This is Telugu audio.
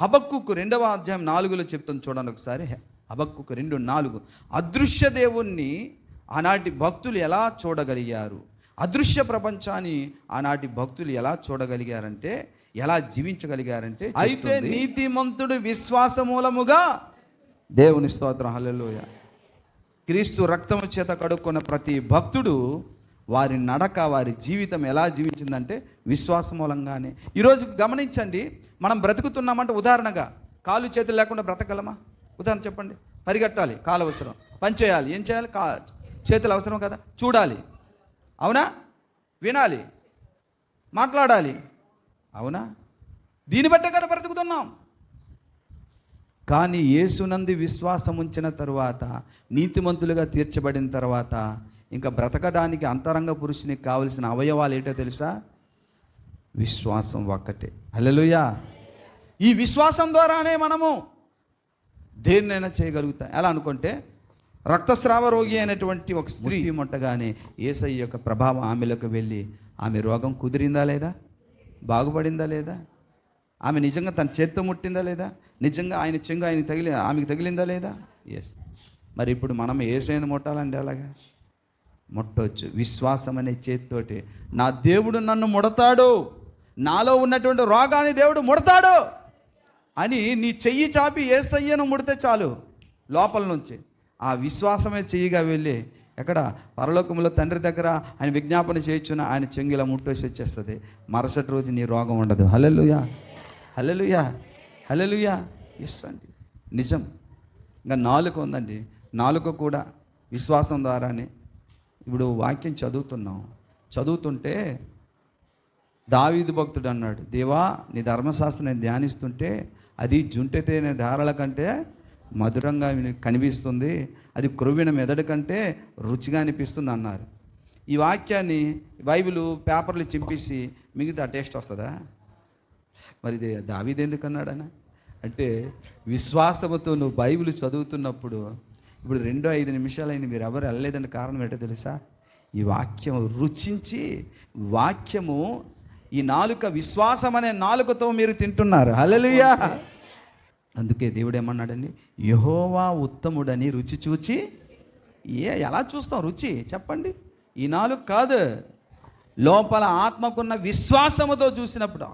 హబక్కుకు రెండవ అధ్యాయం నాలుగులో చెప్తాను చూడండి ఒకసారి. హబక్కుకు రెండు నాలుగు. అదృశ్య దేవుణ్ణి ఆనాటి భక్తులు ఎలా చూడగలిగారు? అదృశ్య ప్రపంచాన్ని ఆనాటి భక్తులు ఎలా చూడగలిగారంటే ఎలా జీవించగలిగారంటే అయితే నీతిమంతుడు విశ్వాస మూలముగా దేవుని స్తోత్రం హల్లెలూయా. క్రీస్తు రక్తము చేత కడుక్కున్న ప్రతి భక్తుడు వారి నడక వారి జీవితం ఎలా జీవించిందంటే విశ్వాసం మూలంగానే. ఈరోజు గమనించండి మనం బ్రతుకుతున్నామంటే ఉదాహరణగా కాలు చేతులు లేకుండా బ్రతకగలమా? ఉదాహరణ చెప్పండి. పరిగెట్టాలి కాలు అవసరం. పని చేయాలి. ఏం చేయాలి? కా చేతులు అవసరం కదా? చూడాలి. అవునా? వినాలి. మాట్లాడాలి. అవునా? దీన్ని బట్టే కదా బ్రతుకుతున్నాం. కానీ యేసునంది విశ్వాసం ఉంచిన తరువాత నీతిమంతులుగా తీర్చబడిన తర్వాత ఇంకా బ్రతకడానికి అంతరంగ పురుషునికి కావలసిన అవయవాలు ఏంటో తెలుసా? విశ్వాసం ఒక్కటే. అల్లెలుయా ఈ విశ్వాసం ద్వారానే మనము దేన్నైనా చేయగలుగుతాం. ఎలా అనుకుంటే రక్తస్రావ రోగి అయినటువంటి ఒక స్త్రీ ముట్టగానే ఏసై యొక్క ప్రభావం ఆమెలోకి వెళ్ళి ఆమె రోగం కుదిరిందా లేదా? బాగుపడిందా లేదా? ఆమె నిజంగా తన చేత్తో ముట్టిందా లేదా? నిజంగా ఆయన చెంగు ఆయన తగిలి ఆమెకు తగిలిందా లేదా? ఎస్ మరి ఇప్పుడు మనం ఏసైని ముట్టాలంటే అలాగా? ముట్టవచ్చు విశ్వాసం అనే చేతితోటి నా దేవుడు నన్ను ముడతాడు. నాలో ఉన్నటువంటి రోగాన్ని దేవుడు ముడతాడు. అని నీ చెయ్యి చాపి ఏసయ్యను ముడితే చాలు లోపల నుంచి. ఆ విశ్వాసమే చెయ్యిగా వెళ్ళి ఎక్కడ? పరలోకంలో తండ్రి దగ్గర ఆయన విజ్ఞాపన చేయొచ్చున ఆయన చెంగిలా ముట్టేసి వచ్చేస్తుంది. మరుసటి రోజు నీ రోగం ఉండదు. హల్లెలూయా. హల్లెలూయా. హల్లెలూయా. ఎస్ అండి. నిజం. ఇంకా నాలుక ఉందండి. నాలుక కూడా విశ్వాసం ద్వారానే ఇప్పుడు వాక్యం చదువుతున్నాం. చదువుతుంటే దావీదు భక్తుడు అన్నాడు దేవా నీ ధర్మశాస్త్రం నేను ధ్యానిస్తుంటే అది జుంటె తేనె ధారల కంటే మధురంగా కనిపిస్తుంది అది క్రొవ్విన మెదడు కంటే రుచిగా అనిపిస్తుంది అన్నారు. ఈ వాక్యాన్ని బైబిల్ పేపర్లు చింపేసి మిగతా టేస్ట్ వస్తుందా? మరి ఇది దావీదు ఎందుకు అన్నాడన అంటే విశ్వాసముతో నువ్వు బైబిల్ చదువుతున్నప్పుడు ఇప్పుడు రెండో ఐదు నిమిషాలైంది మీరు ఎవరు వెళ్ళలేదంటే కారణం ఏంటో తెలుసా? ఈ వాక్యం రుచించి వాక్యము ఈ నాలుక విశ్వాసం అనే నాలుకతో మీరు తింటున్నారు. హలలుయా అందుకే దేవుడు ఏమన్నాడండి? యహోవా ఉత్తముడని రుచి చూచి ఏ ఎలా చూస్తాం రుచి? చెప్పండి. ఈ నాలుగు కాదు లోపల ఆత్మకున్న విశ్వాసముతో చూసినప్పుడు.